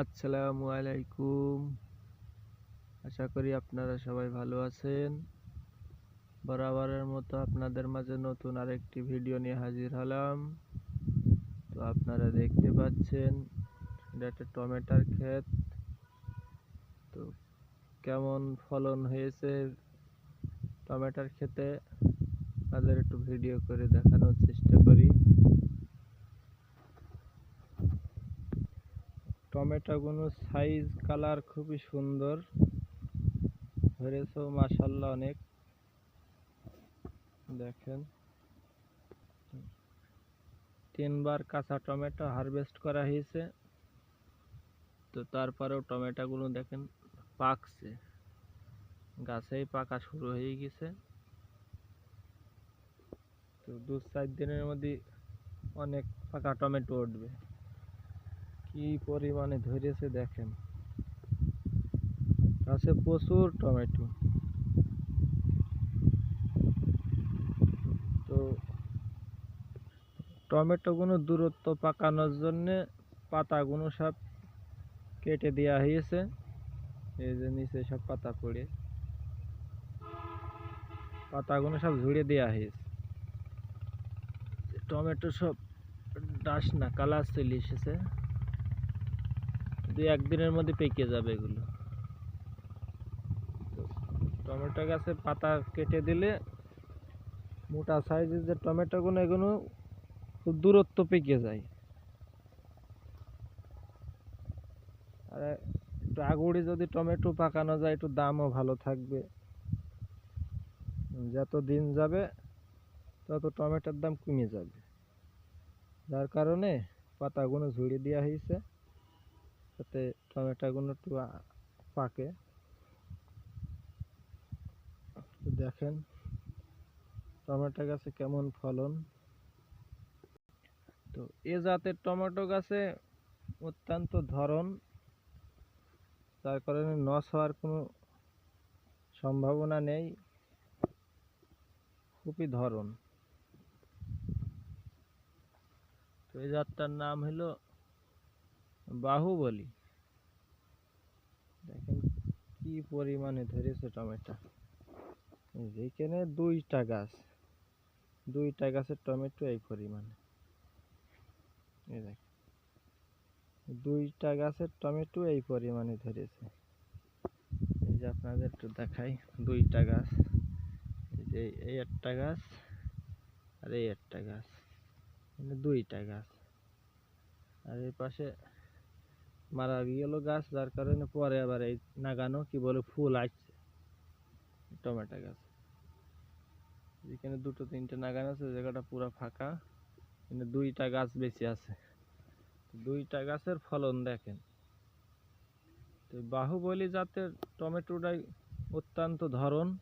আসসালামু আলাইকুম আশা করি আপনারা সবাই ভালো আছেন। বরাবরের মতো আপনাদের মাঝে নতুন আরেকটি ভিডিও নিয়ে হাজির হলাম। তো আপনারা দেখতে পাচ্ছেন, এটা একটা টমেটোর ক্ষেত। তো কেমন ফলন হয়েছে টমেটোর ক্ষেতে? তাদের একটু ভিডিও করে দেখানোর চেষ্টা করি। টমেটোগুলো সাইজ কালার খুবই সুন্দর। ধরেছেও মাসাল্লাহ অনেক। দেখেন। তিনবার কাঁচা টমেটো হারভেস্ট করা হয়েছে। তো তারপরেও টমেটোগুলো দেখেন পাকছে। গাছেই পাকা শুরু হয়ে গেছে। তো দু চার দিনের মধ্যে অনেক পাকা টমেটো উঠবে। কি পরিমাণে ধরেছে দেখেন। গাছে প্রচুর টমেটো। তো টমেটোগুলো দূরত্ব পাকানোর জন্য পাতাগুলো সব কেটে দেওয়া হয়েছে। এই যে নিচে সব পাতা পড়ে। পাতাগুলো সব ঝুড়ে দেওয়া হয়েছে। টমেটো সব ডাস না কালার চলে এসেছে। দুই একদিনের মধ্যে পেকে যাবে এগুলো। টমেটো গাছে পাতা কেটে দিলে মোটা সাইজের যে টমেটোগুলো, এগুলো খুব দূরত্ব পেকে যায়। আর একটু আগুড়ি যদি টমেটো পাকানো যায়, একটু দামও ভালো থাকবে। যত দিন যাবে, তত টমেটোর দাম কমে যাবে। যার কারণে পাতাগুলো ঝুড়ি দেওয়া হয়েছে। যাতে টমেটোগুলো একটু পাকে। দেখেন, টমেটো গাছে কেমন ফলন। তো এ জাতের টমেটো গাছে অত্যন্ত ধরন। যার কারণে নষ্ট হওয়ার কোনো সম্ভাবনা নেই। খুবই ধরন। তো এই জাতটার নাম হলো বাহুবলী। দেখেন কি পরিমাণে ধরেছে টমেটো। এই যে এখানে দুইটা গাছ। দুইটা গাছের টমেটো এই পরিমাণে। দুইটা গাছের টমেটো এই পরিমাণে ধরেছে। এই যে আপনাদের একটু দেখাই, দুইটা গাছ। এই যে এই একটা গাছ আর এই একটা গাছ। মানে দুইটা গাছ। আর এই পাশে মারা গেল গাছ, যার কারণে পরে আবার এই নাগানো, কি বলে, ফুল আসছে। টমেটো গাছ। যেখানে দুটো, তিনটে নাগান আছে, জায়গাটা পুরো ফাঁকা। কিন্তু দুইটা গাছ বেঁচে আছে। দুইটা গাছের ফলন দেখেন। তো বাহুবলী জাতের টমেটোটাই অত্যন্ত ধরন।